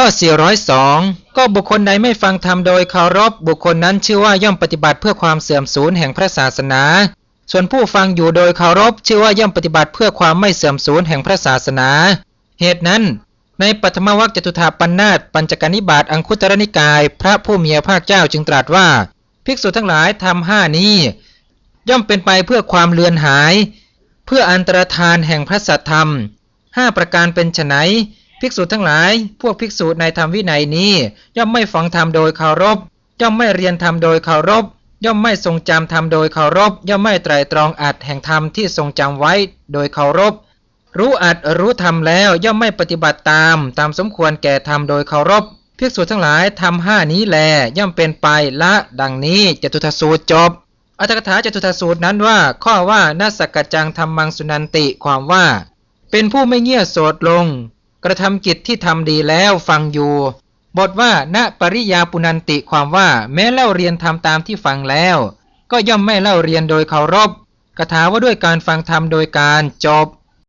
ข้อ 402 ก็บุคคลใดไม่ฟังธรรมโดยเคารพบุคคลนั้นชื่อว่าย่อมปฏิบัติเพื่อความเสื่อมสูญแห่งพระศาสนา ส่วนผู้ฟังอยู่โดยเคารพชื่อว่าย่อมปฏิบัติเพื่อความไม่เสื่อมสูญแห่งพระศาสนา เหตุนั้น ในปัทมวัคจตุธาปัญนาตปัญจกนิบาตอังคุตรนิกาย พระผู้มีพระภาคเจ้าจึงตรัสว่า ภิกษุทั้งหลายทำห้านี้ ย่อมเป็นไปเพื่อความเลือนหาย เพื่ออันตรธานแห่งพระสัทธรรมห้าประการเป็นไฉน ภิกษุทั้งหลาย พวกภิกษุในธรรมวินัยนี้ ย่อมไม่ฟังธรรมโดยเคารพ ย่อมไม่เรียนธรรมโดยเคารพ ย่อมไม่ทรงจำธรรมโดยเคารพ ย่อมไม่ไตรตรองอัดแห่งธรรมที่ทรงจำไว้โดยเคารพ รู้อัดรู้ธรรมแล้วย่อมไม่ปฏิบัติตาม ตามสมควรแก่ธรรมโดยเคารพ ภิกษุทั้งหลายทำห้านี้แลย่อมเป็นไปละดังนี้จตุทสูตรจบอัตถกถาจตุทสูตรนั้นว่า ข้อว่านาสกจังธรรมังสุนันติความว่า เป็นผู้ไม่เงี่ยโสดลง กระทำกิจที่ทำดีแล้วฟังอยู่ บทว่า ณ ปริยาปุนันติความว่าแม้เล่าเรียนทำตามที่ฟังแล้ว ก็ย่อมไม่เล่าเรียนโดยเคารพกระถาว่าด้วยการฟังธรรมโดยการจบ